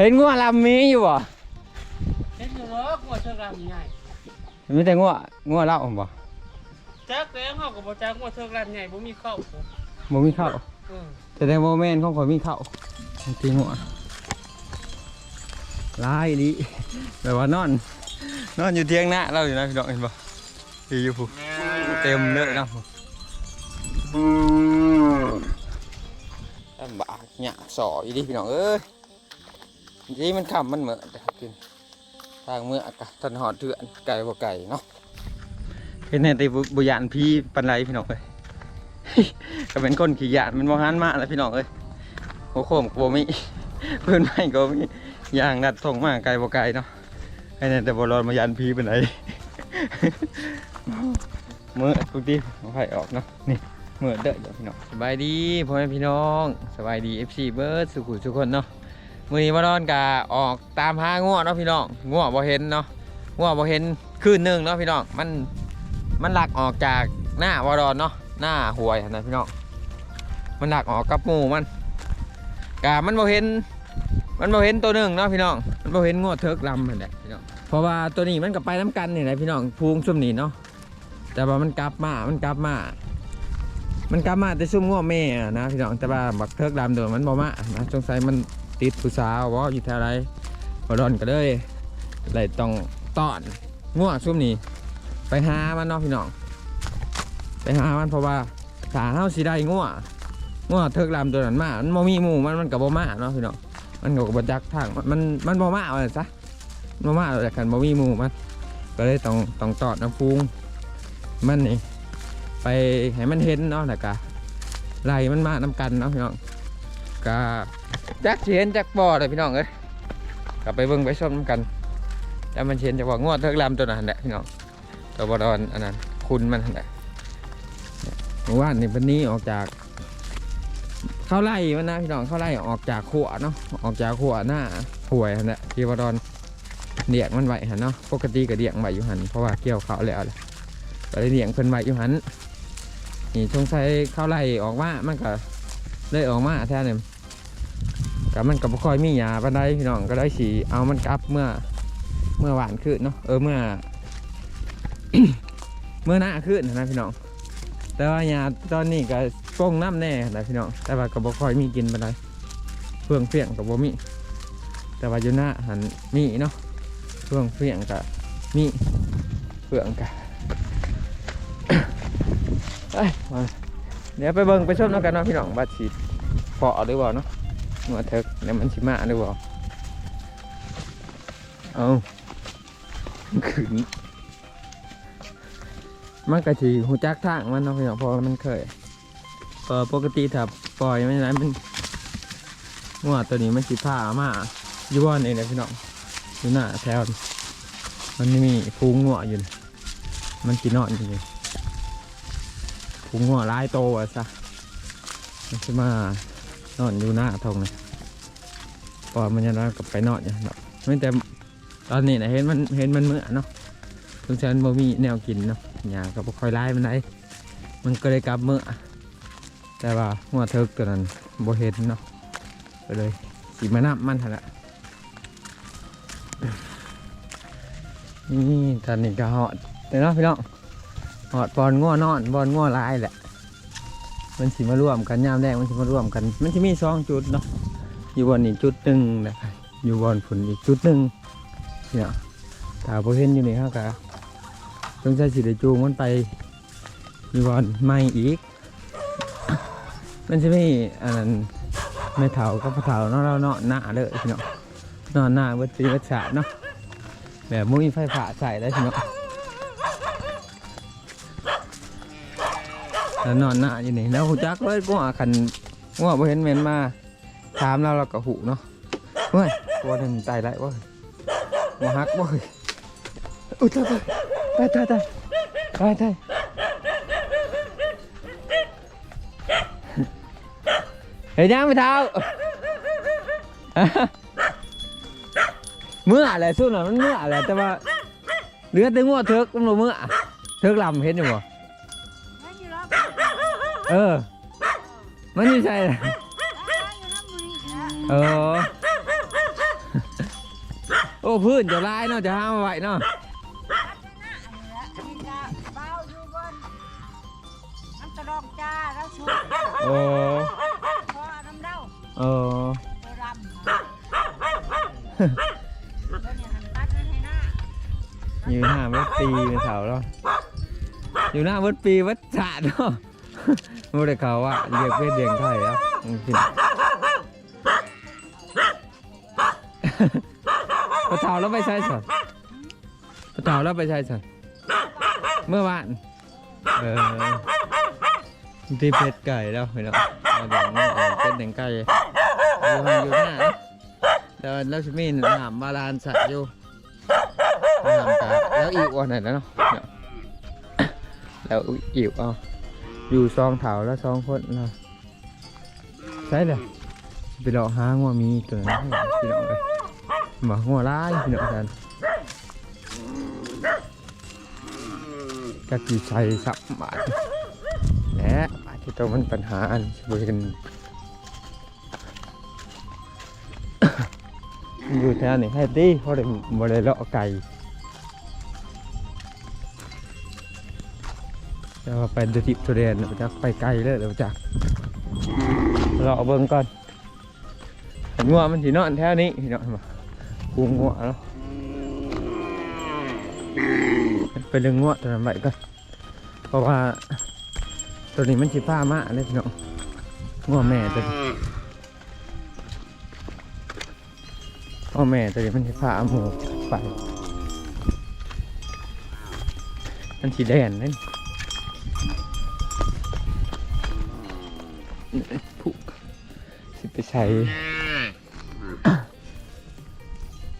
เห็นงัวลำมีอยู่บ่เห็นอยู่เหรอหัวเชิงรำใหญ่มีแต่งัวงัวเล่าบ่จักแล้วเขากับบ่จักหัวเชิงรำใหญ่บ่มีเข้าบ่มีข้าวเออแต่ในโมเมนต์ของข่อยมีข้าวจริงหัวลายดิแบบว่านอน นอนอยู่เที่ยงหน้าเราอยู่นะพี่น้องเห็นบ่ที่อยู่ผู้เต็มเลยเนาะลำบากหยากสออีดิพี่น้องเอ้ย ทีมันคำมันเหมือนกินทางเมื่อกะทันหอดเถื่อนไก่บ่ไก่เนาะเห็นในตีบุยานพี่ปันไรพี่น้องเอ้ยก็เป็นคนขี้ยานมันบ่หันมาแล้วพี่น้องเอ้ยหัวโคมก็บ่มีเพื่อนไม่ก็มีย่างนัดส่งมาไกลบ่ไกลเนาะให้แน่แต่บ่รอดมายานพีเป็นไหนเมื่อทุกทีเอาไข่ออกเนาะนี่เมื่อเด้อเดี๋ยวพี่น้องสบายดีพ่อแม่พี่น้องสบายดี FC เบิร์ดสุขุทุกคนเนาะ มือนี้บ่รอนกะออกตามหางัวเนาะพี่น้องงัวบ่เห็นเนาะงัวบ่เห็นคืนหนึ่งเนาะพี่น้องมันมันหลักออกจากหน้าวรอนเนาะหน้าหวยนะพี่น้องมันหนักออกกับหมูมันกามันบ่เห็น มันบ่เห็นตัวหนึ่งเนาะพี่น้องมันบ่เห็นงวดเทิกลำนั่นแหละพี่น้องเพราะว่าตัวนี้มันก็ไปน้ำกันนี่แหละพี่น้องพูงซุ่มนี่เนาะแต่ว่ามันกลับมามันกลับมามันกลับมาแต่ซุ่มง้วแม่นะพี่น้องแต่ว่าบักเทิกลำโดนมันบ่มานะสงสัยมัน ติดผู้สาวว่าอยู่แถวไรบดอนก็เลยเลยต้องตอนงวซุ่มนี่ไปหามันเนาะพี่น้องไปหามันเพราะว่าถ้าเฮาสิได้งัวงัวเทิกลำตัวนั้นมามันบ่มีหมู่มันมันก็บ่มาเนาะพี่น้องมันก็บ่จักทางมันมันบ่มาว่าซั่นซะมันบ่มาแต่คันบ่มีหมู่มันก็เลยต้องต้องตอดน้ำฟูงมันนี่ไปให้มันเห็นเนาะแล้วก็ไล่มันมานํกันเนาะพี่น้องก็ จักเห็นจักบ่เลยพี่น้องเอ้ยก็ไปเบิ่งไปชมนกันแต่มันเห็นจักว่างัวเทิกลำตัวนั้นแหละพี่น้องตัวบ่ดอนอันนั้นคุณมันนั่นแหละเมื่อวานนี่วันนี้ออกจากเข้าไล่มันนะพี่น้องเข้าไล่ออกจากขวเนาะออกจากขวหน้าห่วยหั่นแหละที่วดอนเดียงมันไหวหันเนาะปกติก็เดียงไหวอยู่หันเพราะว่าเกี่ยวเขาแล้วแหละก็เลยเดียงเพิ่นไหวอยู่หันนี่ชงใช้เข้าไล่ออกมามันก็เลยออกมาแท้เนี่ย กับมันก็บ่ค่อยมีหยาปานใดพี่น้องก็ได้สีเอามันกลับเมื่อเมื่อหวานขึ้นเนาะเออเมื่อ เมื่อหน้าขึ้นนะพี่น้อง แต่ว่ายาตอนนี้ก็ป้งน้ำแน่นะพี่น้องแต่ว่าก็บ่ค่อยมีกินปานใดเฟื่องเฟี้ยงกับบ่มี แต่ว่าอยู่หน้าหันมีเนาะเฟื่องเฟี้ยงกับมีเฟื่องกับเดี๋ยวไปเบิ่งไปชมน้ำกันเนาะพี่น้องว่าสิพอหรือเปล่าเนาะ หัวเถิกเดี๋ยวมันสิมาหรือเปล่าเอาขึ้นมันก็สิหูจักทางมันเนาะพี่น้องพราะว่ามันเคยเออปกติถ้าปล่อยไมันนั้นมันงัวตัวนี้มันสิพามาอยู่บ้านเองเลยพี่น้องอยู่หน้าแถวมันมีฟูงงัวอยู่มันกินนอนอยู่นี่ฟูงงัวหลายโตวะซะมันสิมา นอนอยู่หน้าทงเลยพอมันจะนอนกับไปนอนอย่างเนาะไม่แต่ตอนนี้นะเห็นมันเห็นมันเมื่อเนาะสงสัยมันบ่มีแนวกินเนาะหยาก็บค่อยไล่มันได้มันก็เลยกลับเมื่อแต่ว่าหัวเทิกตัวนั้นบ่เห็นเนาะก็เลยสิมานับมันหั่นละนี่ตอนนี้ก็หอดแต่เนาะพี่น้องหอดบอลง่วนอนบอลง่วลายแหละ มันสิมาร่วมกันยามแรกมันสิมาร่วมกัน มันจะมีสองจุดเนาะอยู่บอลนี่จุดหนึ่งนะครับอยู่บอลฝนอีกจุดหนึ่งเนี่ยถ้าพอเห็นอยู่นี่ครับก็ต้องใช้สิได้จูงมันไปมีบอลไม่อีก มันจะม่อันนั้นไม่เถากับเถาเนาะเราเนาะหน้าเลยเนาะนอนหน้าเบิดปีเบิดฉาเนาะแบบมุ้ยไฟผ่าใส่ได้เนาะ แล้วนอนหน้าอยู่นี่แล้วหูจักเลยก็ขันว่าพอเห็นเมนมาถามเราเราก็หูเนาะเฮ้ยตัวหนึ่งตายได้เว้ยมาฮักบ่ยอุ้ยตายตายตายตายตายตายเฮ้ยยังไม่เท้าเมื่ออะไรสู้หน่อยมันเมื่ออะไรแต่ว่าเหลือแต่งัวเถิกมันเมื่อเถิกลำเห็นอยู่บ่ เออ มันอยู่ใช่เอออ้พื้นจะลายเนาะจะห้ามเอาไว้เนาะกินละเบาอยู่บนน้ำตะลองจ้าแล้วชุบโอ้พอน้ำเด้าเออไปรำแล้วเนี่ยหันตัดให้หน้าอยู่หน้าเวดปีเป็นเสาแล้วอยู่หน้าเวดปีเวัดสะเนาะ ไม่ได้เขาว่าเรียกเพศเดียงไทยแล้วอืมพี่ปะเทาแล้วไปใช้สันปะเทาแล้วไปใช้สันเมื่อวานเออที่เพชรไก่แล้วเห็นแล้วเอาเดี๋ยวนี่เอาเป็ดแดงไก่อยู่ข้างอยู่หน้าเนาะเดี๋ยวแล้วชิมีถามบาลานสัตว์อยู่ถามกาแล้วอีกวันไหนแล้วเนาะเนี่ยแล้วอีกเอา อยู่ซองเถาแล้วซองคนนะใช่เลยไปรอหางัวมีตัวนั้นให้พี่น้องเลยมาหัวร้ายพี่น้องกันกะกี่ใช้สับบาทและบาที่ตัวมันปัญหาอันบริเวณอยู่แถวนี้ให้ดีเพราะได้บริเลาะไก่ จะไปดูทิพย์ทุเรียนเราจะไปไกลเลยเราจะเราเอาเบิ่งก่อนเห็นว่ามันสีนอนแถวนี้พี่น้องมากูงัวเนาะไปเรื่องงัวตัวนั้นไปก็เพราะว่าตัวนี้มันชิผ้ามากเลยพี่น้องงัวแม่ตัวนี้งัวแม่ตัวนี้มันชิผ้าหมูไปมันสีแดงนั่น ผูกสิไปใช้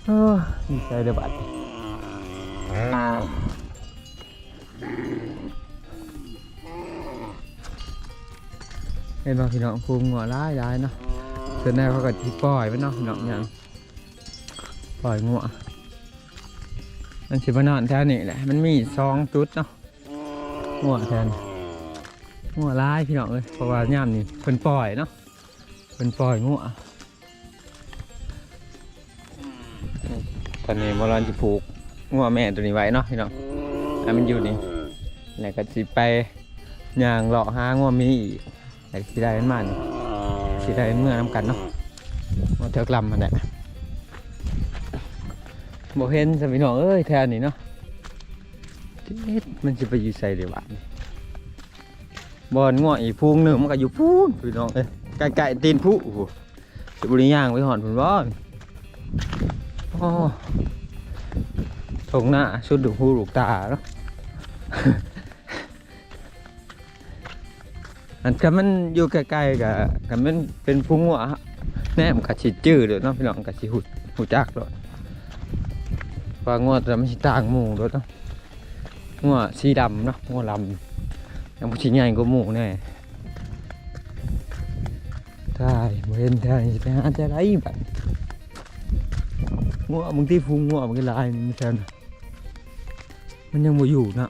เออดีใจเด้อบัดเห็นบ่พี่น้องภูมิหัวร้ายร้ายเนาะเส่วนแรกเขาก็ที่ปล่อยไว้เนาะพี่น้องย่างปล่อยงัวมันสิมานอนแถวนี้แหละ มันมีสองจุดเนาะงัวแทน งัวร้ายพี่น้องเลยเพราะว่าย่ามนี่เพิ่นปล่อยเนาะเพิ่นปล่อยงัวตอนนี้มรอนจะผูกงัวแม่ตัวนี้ไว้เนาะพี่น้องให้มันอยู่นี่แล้วก็สิไปย่างเลาะหางัวมีอีกแต่สิได้มันมานี่สิได้เมื่อน้ำกันเนาะมาเถอกลำมันแหละบ่เห็นสมิน้องเอ้ยแถวนี้เนาะมันสิไปอยู่ใส่เดี๋ยวบ้าน บอนงัวอีกพุงหนึ่งมันก็อยู่พูนพี่น้องเอ้ยไก่ๆตีนผู้โอ้โหสิบุรีย่างไว้หอนพุ่นบ่โอ้ทงหน้าชุดดูหูลูกตาเนาะอันกันมันอยู่ใกล้ๆกับกันมันเป็นพุงหัวแนมกับชิจื้อเด้อเนาะพี่น้องกับชิหุดหูจักเลยว่างวดแต่ไมันชิต่างหมูเด้อเนาะงวดสีดำเนาะงวดลำ ยังบ่ชิใหญ่กว่าหมูแน่ใช่บ่เห็นแท้สิไปหาแต่ไรบัดงัวบางที่ฟูงัวบางทีลายมันแทนมันยังบ่อยู่นะ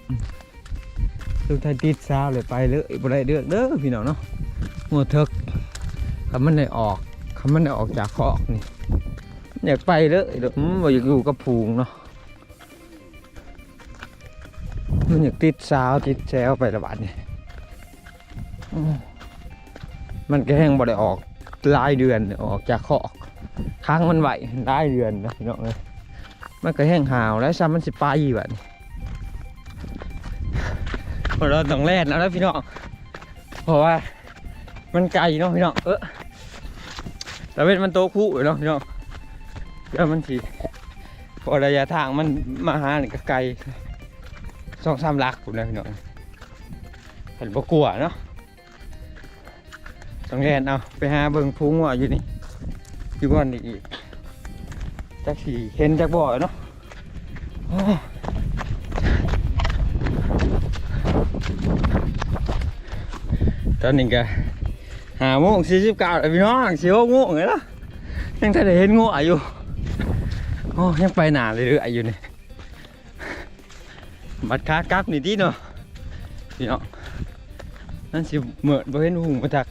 ต้องไทยติดซาวเลยไปเลยบ่ได้เดือกเด้อพี่น้องเนาะงัวเถกคำมันได้ออกคำมันได้ออกจากคอกนี่อยากไปเลยเด้อมันบ่อยากอยู่กับฟูงเนาะ มันอยากติดซาวติดแซวไประบาดนี่อื้อมันก็แห้งบ่ได้ออกหลายเดือนออกจากคอกค้างมันไหวได้เดือนนะพี่น้องเลยมันก็แห้งหาวแล้วซ้ำมันสิไปแบบนี้เราต้องแล่นแล้วนะพี่น้องเพราะว่ามันไกลเนาะพี่น้องเออแต่เป็นมันโตคู่อยู่เนาะพี่น้องแล้วมันสิพอระยะทางมันมาหานี่ก็ไกล สองสามลักผมนะพี่น้องเห็นบ่กลัวเนาะต้องแลนเอาไปหาเบิ่งพุงว่าอยู่นี่อยู่ก่อนอีกจักสีเห็นจักบ่อเนาะโอ้ตอนนี้ก็หาโมงสี่สิบเก้าพี่น้องสี่หกโมงเลยละยังถ้าได้เห็นงูอายุโอ้ยังไปหนาเลยเรื่อยอยู่นี่ บัดคากลับนี่ดีเนาะพี่น้องนั่นสิเหมือนบ่เห็นหุงมาจาก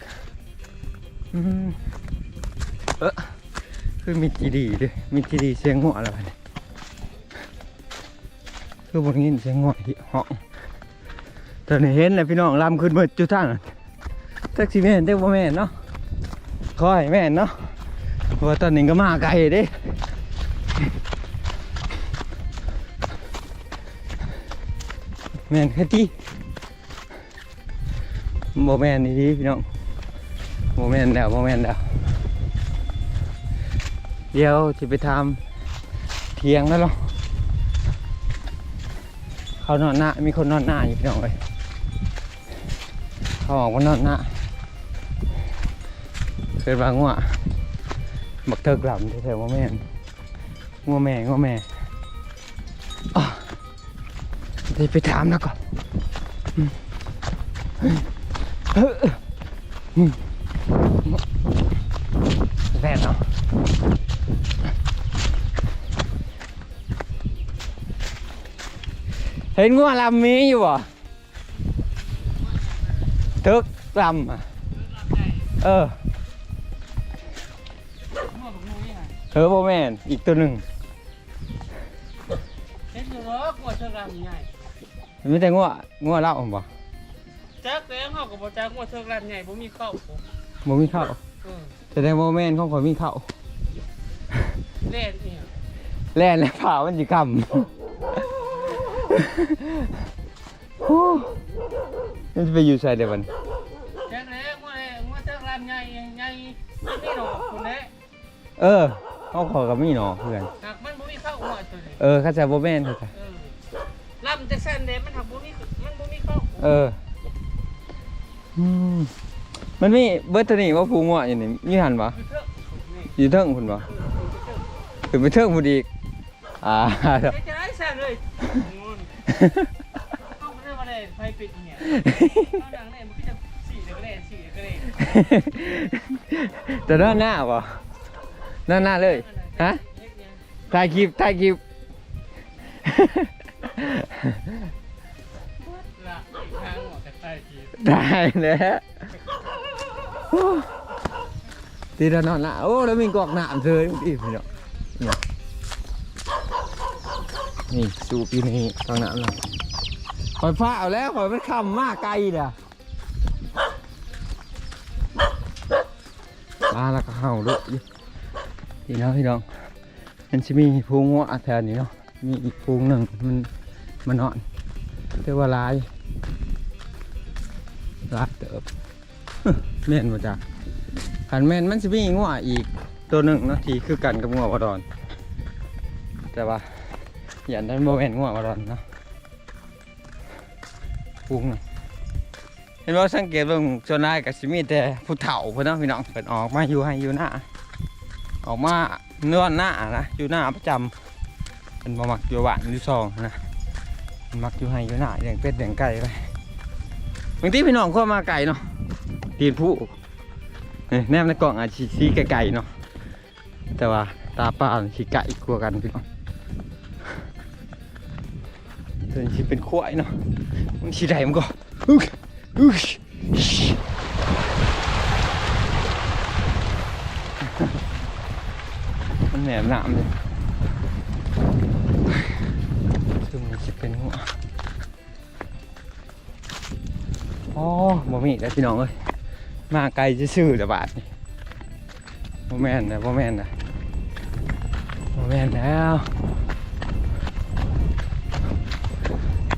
อืมคือมีจีดีด้วยมีจีดีเสียงหัวอะไรเนี่ยคือบนนี้เสียงง่อยที่เหาะตอนนี้เห็นแล้วพี่น้องลำขึ้นมาจุดท่านแท็กซี่แม่นเด็กบ่แม่นเนาะคอยแม่นเนาะเพราะว่าตอนนี้ก็มาไกลเด้ แม่นแค่ที่บ่แม่นนี่ดีพี่น้องบ่แม่นแล้วบ่แม่นแล้วเดี๋ยวจะไปทำเทียงแล้วเนาะเขานอนหน้ามีคนนอนหน้าอยู่พี่น้องเลยเขาออกมานอนหน้าเคยบางว่าบักเทิกหลับแถวๆว่าแม่นงัวแม่งัวแม่ ดี๋ยวไปถามแล้วก่อนอืมเออเอออืมแน่นเนาะเห็นงัวลำมีอยู่บ่ทึกลำอะเออมั่วกับงูนี่ไงเออโบแมนอีกตัวหนึ่งเห็นอยู่หรอกงัวเทิกลำใหญ่ มีแต่งัวงัวเล่าบ่จักแล้วเขาก็บ่จักงัวเทิกลำใหญ่บ่มีเข้าบ่มีข้าวเออแสดงว่าโบแมนเขาขอยมีข้าวเล่นเนี่ยแล่นแล้วผ่ามันสิคำโอ้มันจะไปอยู่ใส่เดี๋ยวมันจักแล้วงัวแลงัวเทิกลำใหญ่ใหญ่ไม่มีหรอกคุณเด้เออเขาขอกับมีหนอเพื่อนหากมันบ่มีเข้างัวตัวนี้เออเข้าใจโบแมนเข้าใจเออลำ จะสั้นเด้มันหักบ่มีมันบ่มีเข้าเอออืมมันมีเบิร์ตนี่ว่าผูงัวอย่างนี้มีหันปะคือเทิกนี่อยู่เทิงคุณปะเออคือเทิกถึงไปเทิงพูดอีกอ่าจะจะได้สั้นเลยงูนเข้าไปได้บ่ได้ไฟปิดเนี่ยเข้าหนังเนี่ยมันก็จะสี่เดี๋ยวก็ได้สี่เดี๋ยวก็ได้แต่ด้านหน้าปะด้านหน้าเลยฮะถ่ายคลิปถ่ายคลิป ละอีกครั้งหมอกระต่ายทีได้แล้วตีดนอนละโอ้แล้วมีกอกหนามเธอดิพี่เนาะนี่สูปีนี้กอกหนามเลยคอยฟ้าเอาแล้วคอยมันคำมากไกลเด้อมาแล้วก็เห่าด้วยพี่น้องพี่น้องมันจะมีพุงว่าแถวนี้เนาะมีอีกพุงหนึ่งมัน มันนอนแต่ว่าลายหลายเติบแม่นมาจ้ะขันแม่นมันจะมีงัวอีกตัวหนึ่งนาะทีคือกันกับงัววดอน แต่ว่าอย่างนั้นโมแม่นงัววดอนนะพุงนะเห็นว่าสังเกตเบิ่งส่วนนายกับสิมีแต่ผู้เฒ่าเพิ่นเนพี่น้องเพิ่นออกมาอยู่ให้อยู่หน้าออกมาเนื้อหน้านะอยู่หน้าประจำเป็นบ่มักอยู่บ้านอยู่ซองนะ มักอยู่ให้อยู่หน้าอย่างเป็ดอย่างไก่ไปบางทีพี่น้องเข้ามาไก่เนาะตีนผู้นี่แนมในกล่องอาจสิสีไก่ๆเนาะแต่ว่าตาปลาสีไก่กลัวกันพี่น้องตัวนี้เป็นควายเนาะมันสีใดมันก็อุ๊ยอุ๊ยมันแหนมหนามเลย ซึ่งมันจะเป็นหัวอ๋อบ่มีแล้วพี่น้องเอ้ยมาไกลจะซื่อๆเดี๋ยวบาทนี่บ่แม่นนะบ่แม่นนะบ่แม่นแล้ว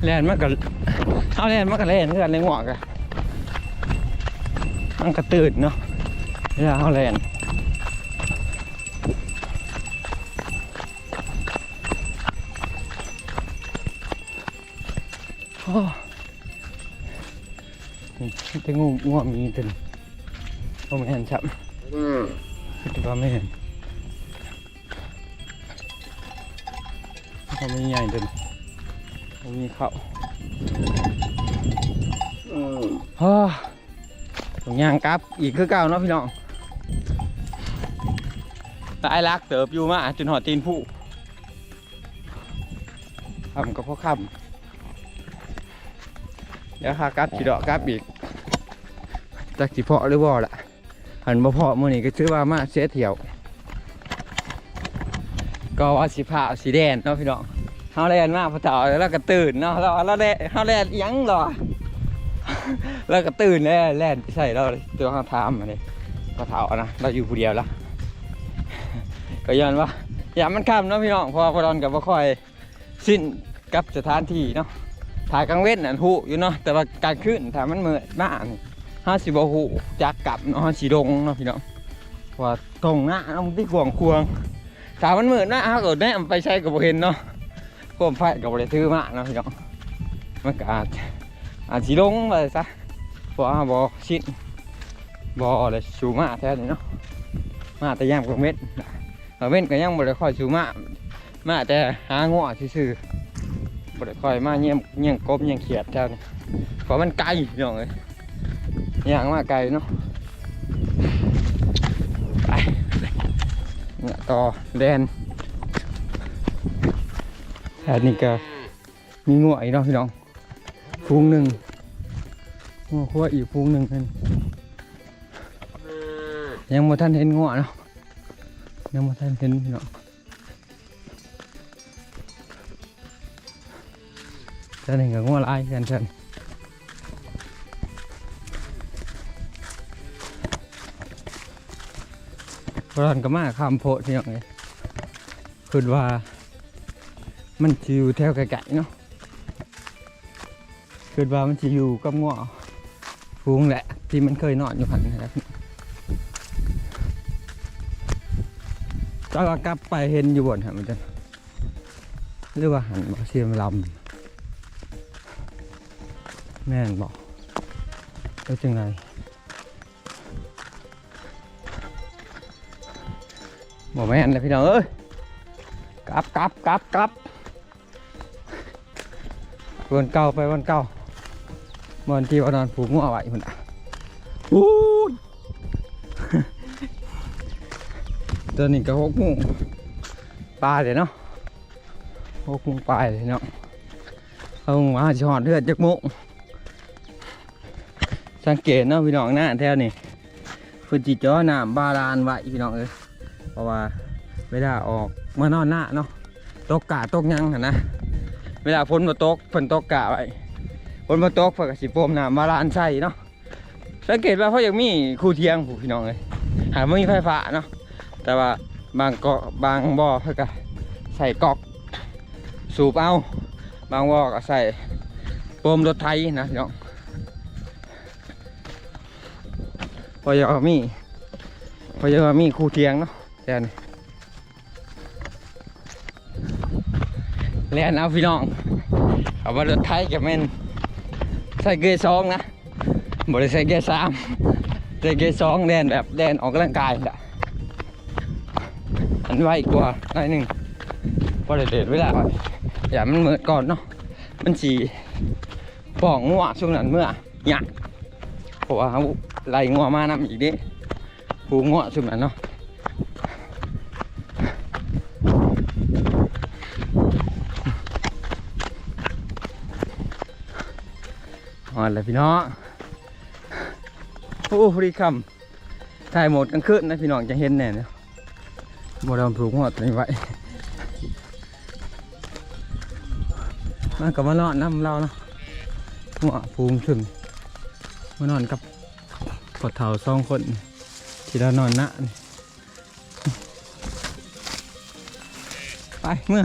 แล่นมันก็เอาแล่นมันก็แล่นคือนในหัวกันมันก็ตื่นเนาะเวลาเอาแล่น โอ้นี่แต่งูงูมีตึนก็ไม่เห็นชับคิดว่าไม่เห็นก็ไม่ใหญ่ตึนก็มีเขาฮ่าตรงยางกลับอีกคือเก่าเนาะพี่น้องตายรักเติบอยู่มาจนหอดตีนผู้คำกับพ่อคำ เดี๋ยวหากับขีดอกกับอีกจากสิเพาะหรือบ่ล่ะหันบ่เพาะมื้อนี้ก็ถือว่ามาเสียเที่ยว ก็ว่าสิผ้าสีแดงเนาะพี่น้องเฮาแล่นมาพอเฒ่าแล้วก็ตื่นเนาะแล้วเราแล่เฮาแล่นยังหรอแล้วก็ตื่นแล้วแล่นไปใส่เราตัวเฮาถามมานี่พอเฒ่านะเราอยู่ผู้เดียวละก็ย้อนว่าอย่ามันค่ำเนาะพี่น้องพอพอดอนกับบ่ค่อยสิ้นกับสถานที่เนาะ ถ่ายกลางเว้นนั่นฮู้อยู่เนาะแต่ว่ากลางคืนถ้ามันมืดมากนี่ห้าสิบ่ฮู้จักกลับเนาะสิดงเนาะพี่น้องเพราะว่าตรงหน้าเนาะมันที่กวงควงถ้ามันเมืดหน้าเฮาก็แนมไปใช้ก็บ่เห็นเนาะโคมไฟก็บ่ได้ถือมาเนาะพี่น้องมันก็อาจอาจสิลงไปซะเพราะว่าบ่ชินบ่เลยสูมาแท้นี่เนาะมาแต่ยามกลางเว้นเอาเว้นก็ยังบ่ได้ค่อยสูมามาแต่หางัวซื่อๆ บ่ได้ค่อยมาเยี่ยมเยี่ยงกบเยี่ยงเขียดแถวนี้เพราะมันไกลพี่น้องเอ้ยย่างมาไกลเนาะไปเนี่ยต่อแดนแถวนี้ก็มีงวอีกเนาะพี่น้องฟูงหนึ่งงวคั่วอีกฟูงหนึ่งเพิ่นยังบ่ทันเห็นงวเนาะยังมาทันเห็นพี่น้อง จะหนึ่งกับงัวลายกันฉันร้อนก็มาคำโพดพี่น้องเลยคือว่า มันจะอยู่แถวไกลๆเนาะคือว่ามันจะอยู่กับงัวฟูงแหละ ที่มันเคยนอนอยู่หันนะครับก็กลับไปเห็นอยู่บนหันมันจะหรือว่าหันมาเสียมลำ แม่นบอกแล้วจังไงบอกแม่นเลยพี่น้องเอ้ยกลับกลับกลับกลับวันเก่าไปวันเก่าวันที่วันนอนผูกงัวไว้มันอะอู้ตัวนี้ก็หกโมงปลายเลยเนาะหกโมงปลายเลยเนาะเอามาชอดเลือดจักโมง สังเกตเนาะพี่น้องหน้าแถวนี้พื้นที่จ้อน้ำบาดาลไว้พี่น้องเอ้ยเพราะว่าเวลาออกเมื่อนอนหน้าเนาะตกกาตกยังนะเวลาฝนมาตกฝนตกกาไว้ฝนมาตกฝนกสิโฟมน้ำบาดาลใส่เนาะสังเกตว่าเขายังมีคู่เทียงผู้พี่น้องเลยหาไม่มีไฟฟ้าเนาะแต่ว่าบางเกาะบางบ่อเพื่อก็ใส่กอกสูบเอา บางบ่อก็ใส่โฟมรถไทยนะพี่น้อง พอจะมีพอจะมีคู่เทียงเนาะแต่นี่แล้วเอาพี่น้อง เอาว่ารถไทยกับแม่นใส่เกยร์สองนะบ่ได้ใส่เกยร์สามใส่เกยร์สองแดนแบบแดนออกกำลังกายแหละอันไวกว่าหน่อยหนึ่งพอเด็ดเวลาไว้อย่ามันเหมือดก่อนเนาะมันสีป่องงัวช่วงนั้นเมื่อหยัก ราะว่าเขาไล่งัวมานำอีกดิผูงัวช่วงนั้นเนาะอ่อนเลยพี่น้องโอ้พอดีคำถ่ายหมดกลางคืนนะพี่น้องจะเห็นแน่เนาะบดำผูกหัวตัวนี้ไว้มากับมานอนน้ำเราเนาะหัวฟูงขึ้น มานอนกับกดเถาสองคนที่เรานอนนะไปเมื่อ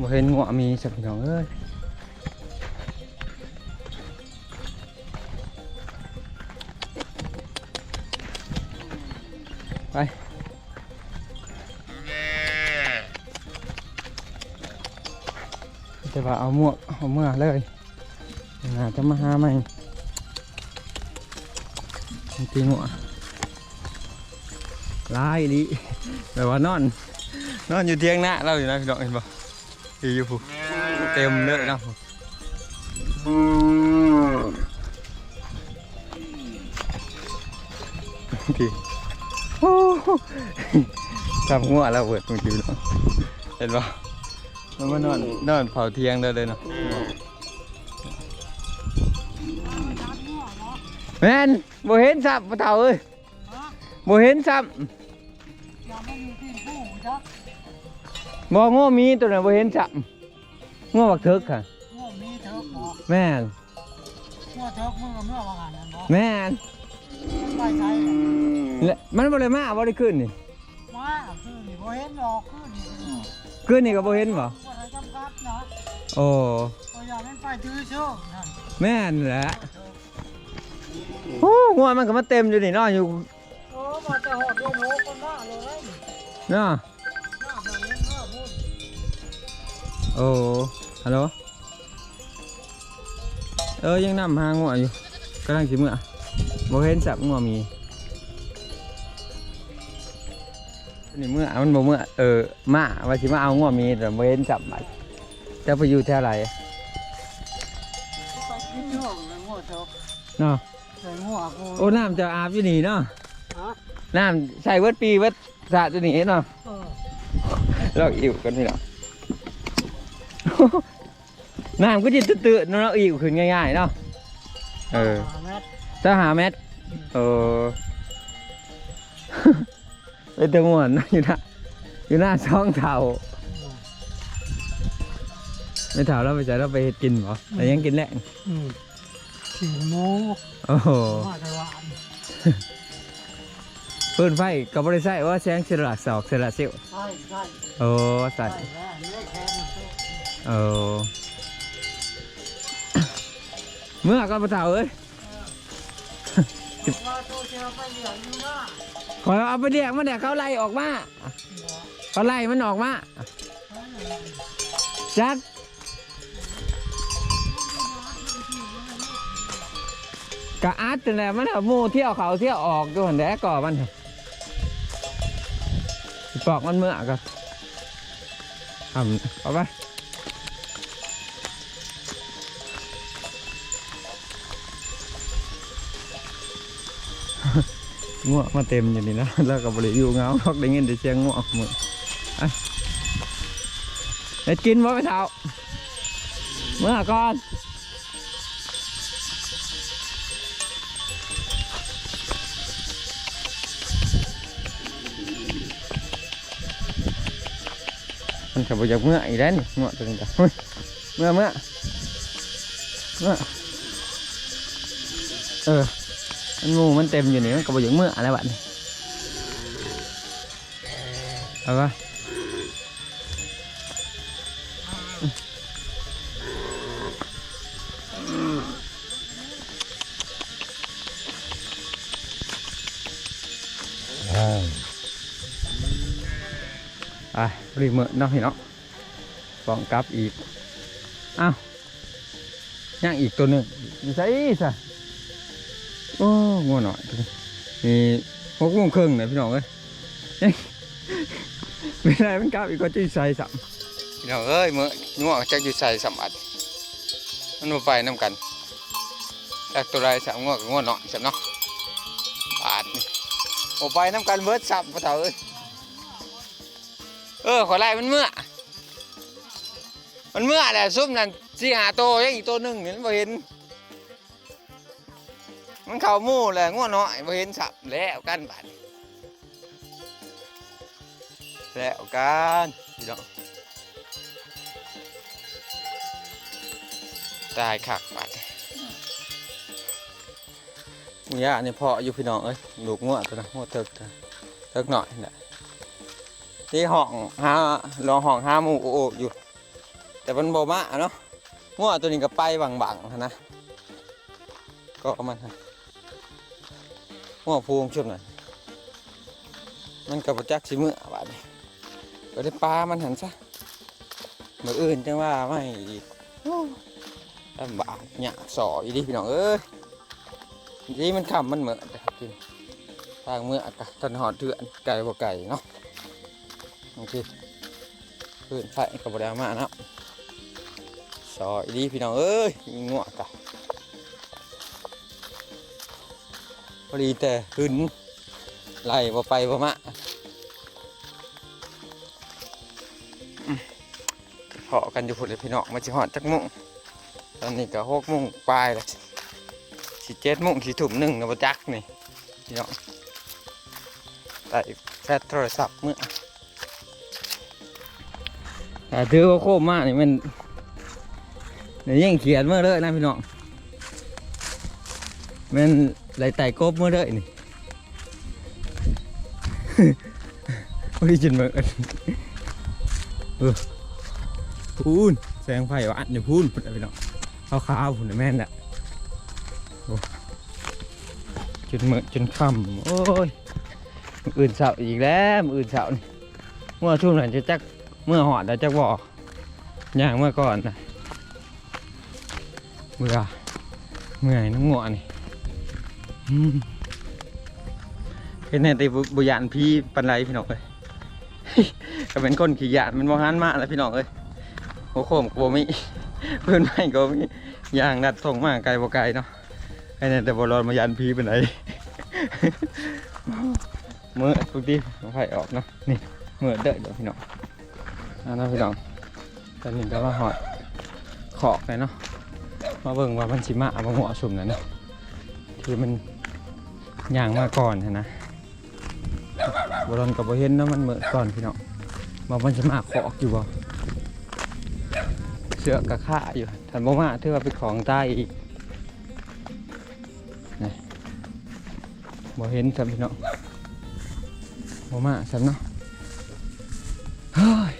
บ่เห็นหัวมีสักพี่น้องเอ้ย แต่ว่าเอาหมวกเอาเมื่อเลยน่าจะมาหาใหม่จริงๆว่ะลายดิแบบว่านอน นอนอยู่เทียงหน้าเราอยู่นะพี่น้องเห็นปะอยู่ผูเต็มเลยนะพี่โอ้โหทำหัวเราเปิดมึงจิ๋วเนาะเห็นปะ มันมานอนนอนเผาเทียงได้เลยเนาะแม่นบ่เห็นซ้ำบ่เท่าเอ้ยบ่เห็นซ้อย่าไม่มีที่ผู้จักบ่ง้อมีตัวนั้นบ่เห็นจับง้อบักเถิกค่ะง่วงมีเถิกบอกแม่นง่วงเถิกมึงกับเมื่อวานนั้นบอกแม่นไปใช้มันบ่ได้มาบ่ได้ขึ้นนี่มาคือนี่บ่เห็นดอกคือนี่ขึ้นนี่ก็บ่เห็นบ่ บ่ได้จำกัดนะโอ้ก็อย่างนั้นไปถือเชื่อนั่นแม่นแหละโอ้งัวมันก็มาเต็มอยู่นี่เนาะอยู่โอ้มาจะหอดเดียวโหคนหน้าเลยเนาะหน้าแบบนี้หน้าพูดโอ้ฮัลโหลเออยังนำหางัวอยู่กำลังสิเมื่อบ่เห็นสับงัวมี นี่เมื่อมันบ่เมื่อเออมาว่าสิมาเอางัวมีแต่บ่เห็นจับบัดจะไปอยู่แถวไหนไปคิดเรื่องเลยง่วงเถิกเนาะใส่ง่วงกูโอ้น้ำจะอาบอยู่นี่เนาะฮะน้ำใส่เวิร์ดปีเวิร์ดสระตัวนี้เนาะเออเราอิ่วกันพี่เนาะน้ำก็จิตตื่นๆเนาะเราอิ่วขึ้นง่ายๆเนาะเออหาเม็ดจะหาเม็ดเออ เป็นตัวม่วนเนาะอยู่หน้าอยู่หน้าช่องเท่าไม่เท่าเราไปใส่เราไปเฮ็ดกินเหรอแต่ยังกินแหละอืมสี่โมงโอ้โหมาแต่ว่าเพิ่นไฟก็บ่ได้ใส่ว่าแสงเสลักสอกเสลักเซลลใช่ใช่โอ้ใส่ใช่แล้วเนื้อแข็งมันสุกเออเมื่อก็มาเท่าเอ้ย ขอเอาไปเรียกมันเดี๋ยวเขาไล่ออกมาเขาไล่มันออกมาจัดกะอาร์ตนั่นแหละมันเอามูเที่ยวเขาเที่ยวออกด้วยหันแดกก่อมันสิปอกมันเมื่อก็ทำเอาไป ง่วมาเต็มอยู่นี่นะแล้วก็บริอยู่เงาพอกได้เงินได้เชียงง่วงมือไอ้เด็ดกินบ่ไปเท้าเมื่อก่อนมันขับอยากเมื่ออีกแล้วนี่ง่วงตัวนี้จ้ะเมื่อเมื่อเมื่อเออ งูมันเต็มอยู่นี่มันก็บ่อย่างเมื่ออะไรบัดนี้เอาปะไปรีบเมื่อเนาะพี่เนาะฟองกลับอีกอ้าวยังอีกตัวหนึ่งอยู่ใส่ซะโอ้ งัวหน่อยนี่หกโมงครึ่งเลยพี่น้องเอ้ยเอ๊ะไม่ได้มันกลับอีกก็จะใส่สัมพี่น้องเอ้ยเมื่องัวจะอยู่ใส่สัมอัดมันมาไปน้ำกันจากตัวไรสัมงัวกับงัวหน่อยสัมเนาะบาทนี่โอ้ไปน้ำกันเบิดสัมพระเถาเอ้ยเออขอไล่มันเมื่อ มันเมื่อแหละซุ่มนั่นสี่หาโตยังอีกตัวหนึ่งเห็นบ่เห็น มันเข้ามู่แหละง่วงน้อยบ่เห็นสับแล้วกันบาดนี้แล้วกันพี่น้องตายคักบาดนี้หมูย่านี่พออยู่พี่น้องเอ้ยลูกง่วงตัวนะง่วงเถิกเถิกหน่อยน่ะที่ห้องห้ารองห้องห้ามูโออยู่ แต่มันบ่มาเนาะง่วงตัวนี้ก็ไปบังๆนะก็มัน หัวพูงชุบหน่อยมันกับจักสิมือบาดนี้ก็ได้ปลามันหันซะมืออื่นจังว่าไม่อีกลำบากหยาสออีดิพี่น้องเอ้ยทีมันขำมันเหมือนแต่กินทางเมื่อกะทันหอดเถื่อนไก่บ่ไก่เนาะโอเคพื้นไฟกับบดามาเนาะสออีดิพี่น้องเอ้ยงัวกะ พอดีแต่ขึ้นไล่บ่ไปบ่มามเพาะกันอยู่พุ่นเลยพี่น้องมาสิหอดจักมุงตอนนี้ก็หกโมงปลายแล้วสิเจ็ดโมงสิทุ่มหนึ่งนะบ่จักนี่พี่น้องใส่แฟลชโทรศัพท์เมื่อแต่ถือว่าโคมมากนี่มันเดี๋ยวยังเขียนเมื่อเลยนะพี่น้องมัน ไหลไต่กบเมื่อเลยนี่ไม่ได้จินเหมือนเออพูนแสงไฟหวานอย่าพูนพุ่นเอาพี่น้องขาขาวๆพุ่นแม่นแหละโอ้จนเหมือจนค่ำโอ้ยออื่นเสาอีกแล้วออื่นเสานี่เมื่อช่วงนั้นจะจักเมื่อหอดแล้วจักบอกอย่างเมื่อก่อนนะเมื่อเมื่อยน้ำงัวนี่ เป็นแน่ตีบุยานพี่ปันไรพี่น้องเลยก็เป็นคนขี้ยานมันบ่ฮันมากแล้วพี่น้องเอ้ยโอ้โหมกลัวมีเพื่อนไม่ก็มีอย่างนัดส่งมาไกลบ่ไกลเนาะไอ้เนี่ยแต่บ่รอดมายานพีเป็นไหนเมื่อทุกทีเอาไฟออกเนาะนี่เมื่อเด้อเดี๋ยวพี่น้องอาเนะพี่น้องตอนนี้ก็มาหอดขอกเลยเนาะมาเบิ่งว่ามันสิมาเอาหัวสุ่มนั่นเนาะที่มัน ย่างมาก่อนหั้นนะบรอนกับบ่เห็นเนาะมันเหมือนก่อนพี่น้องมามันจะมาขอกอยู่บ่เสือกกะค่าอยู่ทันบ่มาถือว่าเป็นของใตายอีกนี่บ่เห็นซ้ำพี่น้องบ่มาซ้ำเนาะเฮ้ย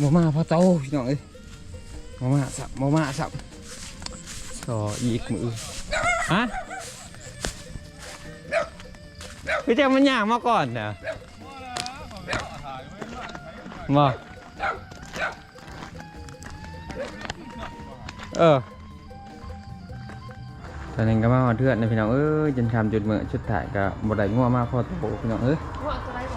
บ่มาพอโตพี่น้องเอ้ยบ่มาซ้ำบ่มาซ้ำสออีกมือฮะ พี่แจ้งมันย่างมาก่อนนะมาเออตอนนี้ก็มาหอดเทือนนะพี่น้องเอ้ยจนคำจุดเมื่อชุดถ่ายก็บดได้งัวมากพอโตพี่น้องเอ้ยหัวตัวเห็น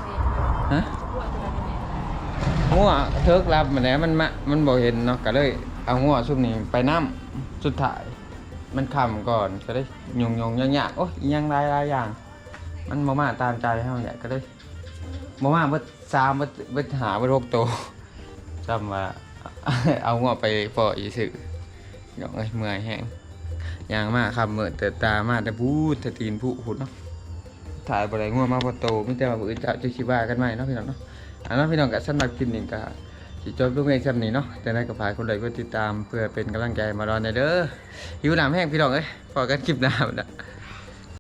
ฮะหัวตัวไรบ่เห็นงัวเทิกรับมันแหล้วมันมามันบ่เห็นเนาะก็เลยเอางัวซุ่มนี้ไปน้ำสุดท้าย มันคำก่อนก็ได้ยงยงๆยากๆโอ้ยอิหยังหลายหลายอย่าง มันบ่มาตามใจเฮาเนี่ก็เลยบ่มาเบิดสามเบิดเบิดหาเบิดหกโตวจำว่าเอางัวไปปล่อยซื่อเนาะเอ้ยเมื่อยแห้งยางมากครับเมื่อแต่ตามาแต่พูดแต่ตีนผู้พุ่นเนาะถ่ายบ่ได้งัวมาพอโตมีแต่ว่าบ่อื่นจะจะสิว่ากันใหมเนาะพี่น้องเนาะอันนั้นพี่น้องก็สำหรับคลิปนี้ก็สิจบลงเพียงแค่นี้เนาะแต่ในก็ฝากคนใดก็ติดตามเพื่อเป็นกำลังใจมารอในเด้อหิวน้ำแห้งพี่น้องเอ้ยพอกันคลิปหน้าพุ่นน่ะ